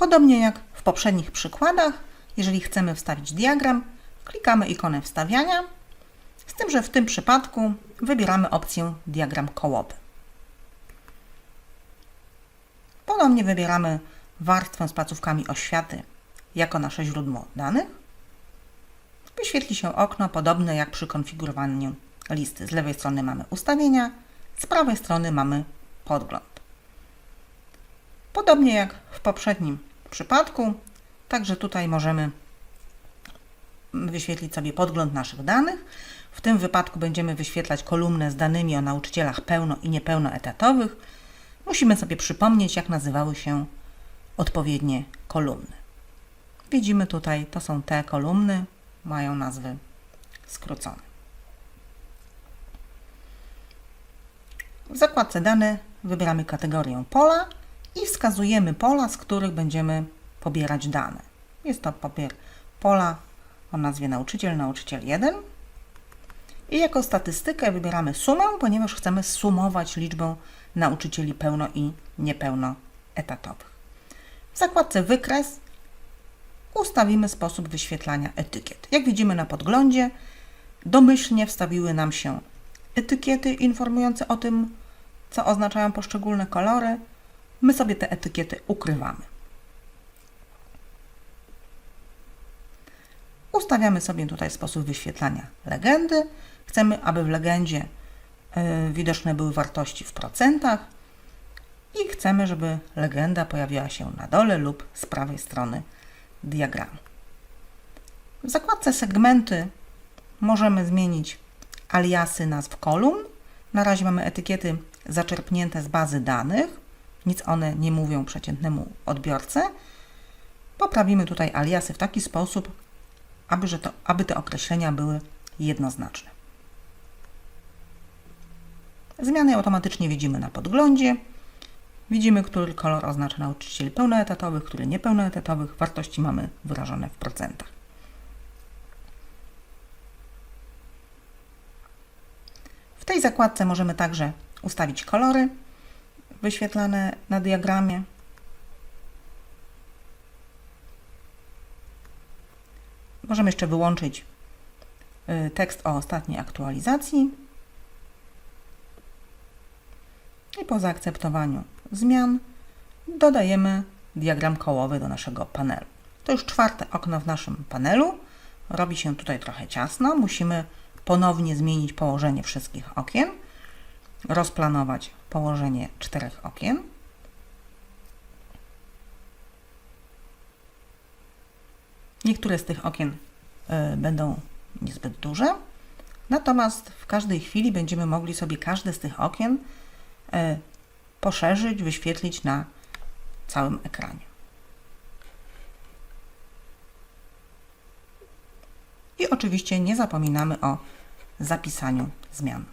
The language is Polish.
Podobnie jak w poprzednich przykładach, jeżeli chcemy wstawić diagram, klikamy ikonę wstawiania, z tym, że w tym przypadku wybieramy opcję diagram kołowy. Ponownie wybieramy warstwę z placówkami oświaty jako nasze źródło danych. Wyświetli się okno podobne jak przy konfigurowaniu listy. Z lewej strony mamy ustawienia, z prawej strony mamy podgląd. Podobnie jak w poprzednim przypadku, także tutaj możemy wyświetlić sobie podgląd naszych danych. W tym wypadku będziemy wyświetlać kolumnę z danymi o nauczycielach pełno i niepełnoetatowych. Musimy sobie przypomnieć, jak nazywały się odpowiednie kolumny. Widzimy tutaj, to są te kolumny, mają nazwy skrócone. W zakładce dane wybieramy kategorię pola i wskazujemy pola, z których będziemy pobierać dane. Jest to papier pola o nazwie nauczyciel, nauczyciel 1. I jako statystykę wybieramy sumę, ponieważ chcemy sumować liczbę nauczycieli pełno i niepełnoetatowych. W zakładce wykres ustawimy sposób wyświetlania etykiet. Jak widzimy na podglądzie, domyślnie wstawiły nam się etykiety informujące o tym, co oznaczają poszczególne kolory. My sobie te etykiety ukrywamy. Ustawiamy sobie tutaj sposób wyświetlania legendy. Chcemy, aby w legendzie y, widoczne były wartości w procentach i chcemy, żeby legenda pojawiła się na dole lub z prawej strony diagramu. W zakładce segmenty możemy zmienić aliasy nazw kolumn. Na razie mamy etykiety zaczerpnięte z bazy danych. Nic one nie mówią przeciętnemu odbiorcy. Poprawimy tutaj aliasy w taki sposób, aby, że to, aby te określenia były jednoznaczne. Zmiany automatycznie widzimy na podglądzie. Widzimy, który kolor oznacza nauczycieli pełnoetatowych, który niepełnoetatowych. Wartości mamy wyrażone w procentach. W tej zakładce możemy także ustawić kolory wyświetlane na diagramie. Możemy jeszcze wyłączyć y, tekst o ostatniej aktualizacji. I po zaakceptowaniu zmian dodajemy diagram kołowy do naszego panelu. To już czwarte okno w naszym panelu. Robi się tutaj trochę ciasno. Musimy ponownie zmienić położenie wszystkich okien, rozplanować położenie czterech okien. Niektóre z tych okien y, będą niezbyt duże, natomiast w każdej chwili będziemy mogli sobie każde z tych okien y, poszerzyć, wyświetlić na całym ekranie. I oczywiście nie zapominamy o zapisaniu zmian.